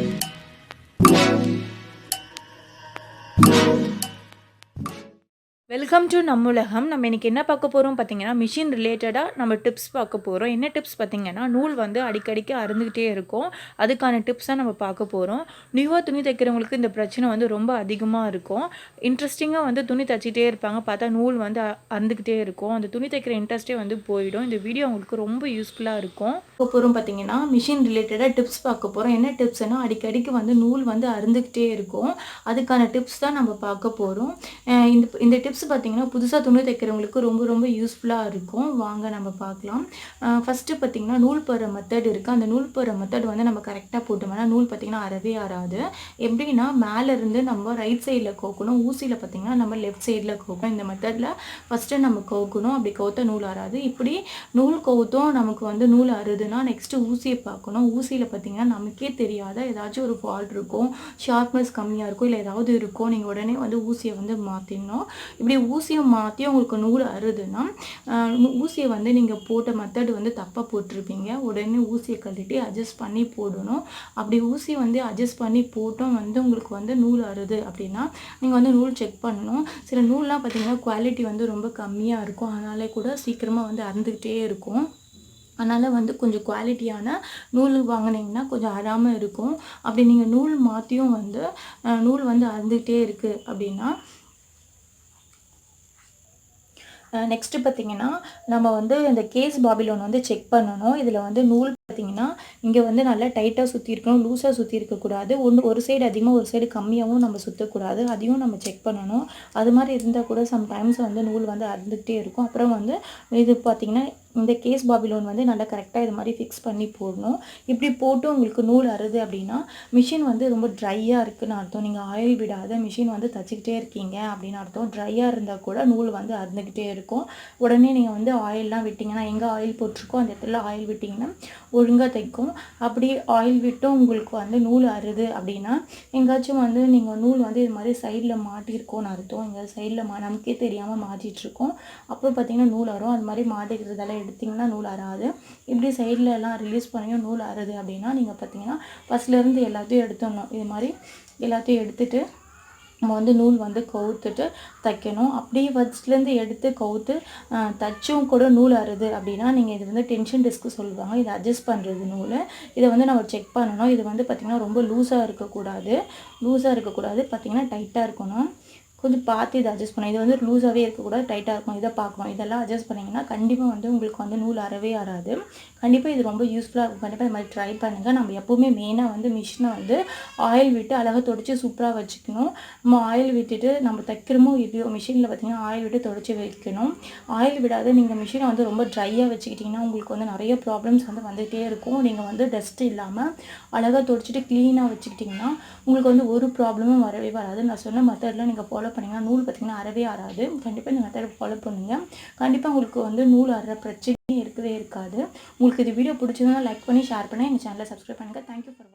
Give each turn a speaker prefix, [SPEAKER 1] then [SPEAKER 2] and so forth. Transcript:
[SPEAKER 1] Bye. Welcome to நம்முலகம் நம்ம இன்றைக்கி என்ன பார்க்க போகிறோம் பார்த்தீங்கன்னா மிஷின் ரிலேட்டடாக நம்ம டிப்ஸ் பார்க்க போகிறோம் என்ன டிப்ஸ் பார்த்திங்கன்னா நூல் வந்து அடிக்கடிக்கு அறுந்துக்கிட்டே இருக்கும். அதுக்கான டிப்ஸ் தான் நம்ம பார்க்க போகிறோம் நியூவாக துணி தைக்கிறவங்களுக்கு இந்த பிரச்சனை வந்து ரொம்ப அதிகமாக இருக்கும். இன்ட்ரெஸ்டிங்காக வந்து துணி தைச்சிட்டே இருப்பாங்க. பார்த்தா நூல் வந்து அ- அறுந்துக்கிட்டே இருக்கும். அந்த துணி தைக்கிற இன்ட்ரெஸ்ட்டே வந்து போயிடும். இந்த வீடியோ அவங்களுக்கு ரொம்ப யூஸ்ஃபுல்லாக இருக்கும். பார்க்க போகிறோம் பார்த்தீங்கன்னா மிஷின் ரிலேட்டடாக டிப்ஸ் பார்க்க போகிறோம் என்ன டிப்ஸ்னா அடிக்கடிக்கு வந்து நூல் வந்து அறுந்துக்கிட்டே இருக்கும். அதுக்கான டிப்ஸ் தான் நம்ம பார்க்க போகிறோம் இந்த இந்த டிப்ஸ் பார்த்தீங்கன்னா புதுசாக துணி தைக்கிறவங்களுக்கு ரொம்ப ரொம்ப யூஸ்ஃபுல்லாக இருக்கும். வாங்க நம்ம பார்க்கலாம். ஃபஸ்ட்டு பார்த்தீங்கன்னா நூல் போகிற மெத்தட் இருக்குது அந்த நூல் போகிற மெத்தட் வந்து நம்ம கரெக்டாக போட்டோம்னா நூல் பார்த்தீங்கன்னா அறவே ஆறாது எப்படின்னா மேலேருந்து நம்ம ரைட் சைடில் கோக்கணும். ஊசியில் பார்த்தீங்கன்னா நம்ம லெஃப்ட் சைடில் கோக்கணும். இந்த மெத்தடில் ஃபஸ்ட்டு நம்ம கோக்கணும். அப்படி கவுத்த நூல் ஆறாது இப்படி நூல் கோத்தும் நமக்கு வந்து நூல் அறுதுன்னா நெக்ஸ்ட்டு ஊசியை பார்க்கணும். ஊசியில் பார்த்திங்கன்னா நமக்கே தெரியாத ஏதாச்சும் ஒரு ஃபால்ட் இருக்கும். ஷார்ப்னஸ் கம்மியாக இருக்கும் இல்லை ஏதாவது இருக்கும் நீங்கள் உடனே வந்து ஊசியை வந்து மாற்றிடணும் இப்படி ஊசியை மாற்றி உங்களுக்கு நூல் அறுதுன்னா ஊசியை வந்து நீங்கள் போட்ட மெத்தட் வந்து தப்பாக போட்டிருப்பீங்க. உடனே ஊசியை கழட்டி அட்ஜஸ்ட் பண்ணி போடணும். அப்படி ஊசி வந்து அட்ஜஸ்ட் பண்ணி போட்டோம் வந்து உங்களுக்கு வந்து நூல் அறுது அப்படின்னா நீங்கள் வந்து நூல் செக் பண்ணணும். சில நூல்லாம் பார்த்தீங்கன்னா குவாலிட்டி வந்து ரொம்ப கம்மியாக இருக்கும். அதனாலே கூட சீக்கிரமாக வந்து அறுந்துக்கிட்டே இருக்கும். அதனால் வந்து கொஞ்சம் குவாலிட்டியான நூல் வாங்கினீங்கன்னா கொஞ்சம் அறாமல் இருக்கும். அப்படி நீங்கள் நூல் மாற்றியும் வந்து நூல் வந்து அறுந்துக்கிட்டே இருக்குது அப்படின்னா நெக்ஸ்ட்டு பார்த்தீங்கன்னா நம்ம வந்து இந்த கேஸ் பாபிலோன் வந்து செக் பண்ணணும். இதில் வந்து நூல் பார்த்தீங்கன்னா இங்கே வந்து நல்லா டைட்டாக சுற்றி இருக்கணும் லூஸாக சுற்றி இருக்கக்கூடாது ஒன்று ஒரு சைடு அதிகமாக ஒரு சைடு கம்மியாகவும் நம்ம சுற்றக்கூடாது அதையும் நம்ம செக் பண்ணணும். அது மாதிரி இருந்தால் கூட சம்டைம்ஸ் வந்து நூல் வந்து அறுந்துக்கிட்டே இருக்கும். அப்புறம் வந்து இது பார்த்தீங்கன்னா இந்த கேஸ் பாபிலோன் வந்து நல்லா கரெக்டாக இது மாதிரி ஃபிக்ஸ் பண்ணி போடணும். இப்படி போட்டு உங்களுக்கு நூல் அறுது அப்படின்னா மிஷின் வந்து ரொம்ப ட்ரையாக இருக்குன்னு அர்த்தம். நீங்கள் ஆயில் விடாத மிஷின் வந்து தச்சுக்கிட்டே இருக்கீங்க அப்படின்னு அர்த்தம். ட்ரையாக இருந்தால் கூட நூல் வந்து அறுந்துக்கிட்டே இருக்கும். உடனே நீங்கள் வந்து ஆயிலெலாம் விட்டிங்கன்னா எங்கே ஆயில் போட்டிருக்கோ அந்த இடத்துல ஆயில் விட்டிங்கன்னா ஒழுங்காக தைக்கும். அப்படி ஆயில் விட்டும் உங்களுக்கு வந்து நூல் அறுது அப்படின்னா எங்காச்சும் வந்து நீங்கள் நூல் வந்து இது மாதிரி சைடில் மாட்டியிருக்கோன்னு அர்த்தம். எங்கள் சைடில் மா நமக்கே தெரியாமல் மாட்டிகிட்ருக்கோம் அப்போ பார்த்தீங்கன்னா நூல் அறும். அது மாதிரி மாட்டிக்கிறதால எடுத்திங்கன்னா நூல் அறாது. இப்படி சைடில் எல்லாம் ரிலீஸ் பண்ணியும் நூல் அறுது அப்படின்னா நீங்கள் பார்த்தீங்கன்னா ஃபஸ்ட்லேருந்து எல்லாத்தையும் எடுத்துடணும். இது மாதிரி எல்லாத்தையும் எடுத்துட்டு நம்ம வந்து நூல் வந்து கவுத்துட்டு தைக்கணும். அப்படியே ஃபஸ்ட்லேருந்து எடுத்து கவுத்து தைச்சும் தச்சும் கூட நூல் அறுது அப்படின்னா நீங்கள் இது வந்து டென்ஷன் டிஸ்க்கு சொல்லுவாங்க. இதை அட்ஜஸ்ட் பண்ணுறது நூல். இதை வந்து நம்ம செக் பண்ணணும். இது வந்து பார்த்திங்கன்னா ரொம்ப லூஸாக இருக்கக்கூடாது. லூஸாக இருக்கக்கூடாது. பார்த்திங்கன்னா டைட்டாக இருக்கணும். கொஞ்சம் பார்த்து இதை அட்ஜஸ்ட் பண்ணணும். இது வந்து லூஸாகவே இருக்கக்கூடாது டைட்டாக இருக்கும் இதை பார்க்கணும். இதெல்லாம் அட்ஜஸ்ட் பண்ணிங்கன்னா கண்டிப்பாக வந்து உங்களுக்கு வந்து நூல் அறவே அறாது. கண்டிப்பாக இது ரொம்ப யூஸ்ஃபுல்லாக இருக்கும். கண்டிப்பாக இது மாதிரி ட்ரை பண்ணுங்கள் நம்ம எப்போவுமே மெயினாக வந்து மிஷினை வந்து ஆயில் விட்டு அழகாக தொடச்சி சூப்பராக வச்சுக்கணும். நம்ம ஆயில் விட்டுட்டு நம்ம தைக்கிறமோ இல்லையோ மிஷினில் பார்த்திங்கன்னா ஆயில் விட்டு தொடச்சி வைக்கணும். ஆயில் விடாத நீங்கள் மிஷினை வந்து ரொம்ப ட்ரையாக வச்சுக்கிட்டிங்கன்னா உங்களுக்கு வந்து நிறைய ப்ராப்ளம்ஸ் வந்து வந்துகிட்டே இருக்கும். நீங்கள் வந்து டஸ்ட் இல்லாமல் அழகாக தொடச்சிட்டு க்ளீனாக வச்சுக்கிட்டிங்கன்னா உங்களுக்கு வந்து ஒரு ப்ராப்ளமும் வரவே வராது நான் சொன்ன மெத்தடில் நீங்கள் ஃபாலோ பண்ணிங்கன்னா நூல் பார்த்தீங்கன்னா அறவே ஆறாது. கண்டிப்பாக இந்த மெத்தடை ஃபாலோ பண்ணுங்கள் கண்டிப்பாக உங்களுக்கு வந்து நூல் அற பிரச்சனையும் இருக்கவே இருக்காது. உங்களுக்கு இது வீடியோ பிடிச்சதுன்னா லைக் பண்ணி ஷேர் பண்ணி எங்கள் சேனலை சப்ஸ்கிரைப் பண்ணுங்கள் தேங்க்யூ ஃபார்